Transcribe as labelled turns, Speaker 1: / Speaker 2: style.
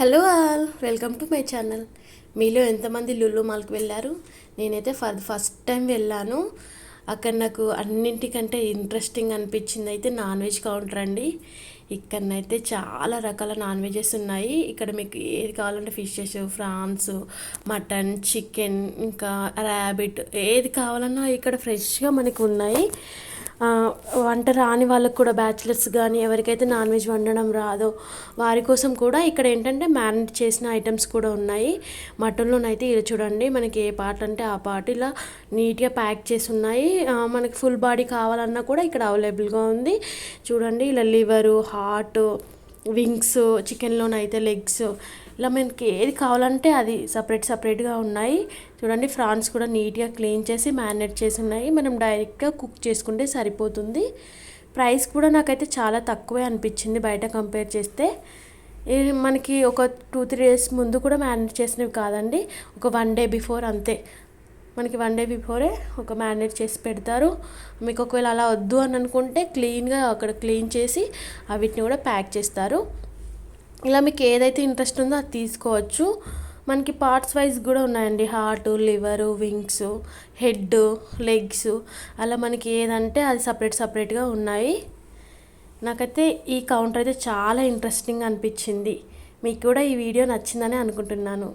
Speaker 1: Hello all welcome to my channel. మీలో ఎంతమంది Lulu మాల్కి వెళ్ళారు? నేనైతే ఫర్ ఫస్ట్ టైం వెళ్ళాను. అక్కడ నాకు అన్నింటికంటే ఇంట్రెస్టింగ్ అనిపించింది అయితే నాన్ వెజ్ కౌంటర్ అండి. ఇక్కడనైతే చాలా రకాల నాన్ వెజెస్ ఉన్నాయి. ఇక్కడ మీకు ఏది కావాలంటే ఫిషెస్ ఫ్రాన్స్ మటన్ చికెన్ ఇంకా ర్యాబిట్ ఏది కావాలన్నా ఇక్కడ ఫ్రెష్గా మనకు ఉన్నాయి. వంట రాని వాళ్ళకు కూడా బ్యాచిలర్స్ కానీ ఎవరికైతే నాన్ వెజ్ వండడం రాదో వారి కోసం కూడా ఇక్కడ ఏంటంటే మ్యారినేట్ చేసిన ఐటమ్స్ కూడా ఉన్నాయి. మటన్లోనైతే ఇది చూడండి మనకి ఏ పార్ట్ అంటే ఆ పార్ట్ ఇలా నీట్గా ప్యాక్ చేసి ఉన్నాయి. మనకి ఫుల్ బాడీ కావాలన్నా కూడా ఇక్కడ అవైలబుల్గా ఉంది. చూడండి ఇలా లివరు హార్ట్ వింగ్స్ చికెన్లోనైతే లెగ్స్ ఇలా మనకి ఏది కావాలంటే అది సపరేట్ సపరేట్గా ఉన్నాయి. చూడండి ఫ్రాన్స్ కూడా నీట్గా క్లీన్ చేసి మ్యారినేట్ చేసి ఉన్నాయి. మనం డైరెక్ట్గా కుక్ చేసుకుంటే సరిపోతుంది. ప్రైస్ కూడా నాకైతే చాలా తక్కువే అనిపించింది బయట కంపేర్ చేస్తే. మనకి ఒక టూ త్రీ డేస్ ముందు కూడా మ్యారినేట్ చేసినవి కాదండి. ఒక వన్ డే బిఫోర్ అంతే. మనకి వన్ డే బిఫోరే ఒక మ్యారినేట్ చేసి పెడతారు. మీకు ఒకవేళ అలా వద్దు అని అనుకుంటే క్లీన్గా అక్కడ క్లీన్ చేసి వీటిని కూడా ప్యాక్ చేస్తారు. ఇలా మీకు ఏదైతే ఇంట్రెస్ట్ ఉందో అది తీసుకోవచ్చు. మనకి పార్ట్స్ వైజ్ కూడా ఉన్నాయండి. Heart liver wings head legs అలా మనకి ఏదంటే అది సపరేట్ సపరేట్గా ఉన్నాయి. నాకైతే ఈ కౌంటర్ అయితే చాలా ఇంట్రెస్టింగ్ అనిపించింది. మీకు కూడా ఈ వీడియో నచ్చిందని అనుకుంటున్నాను.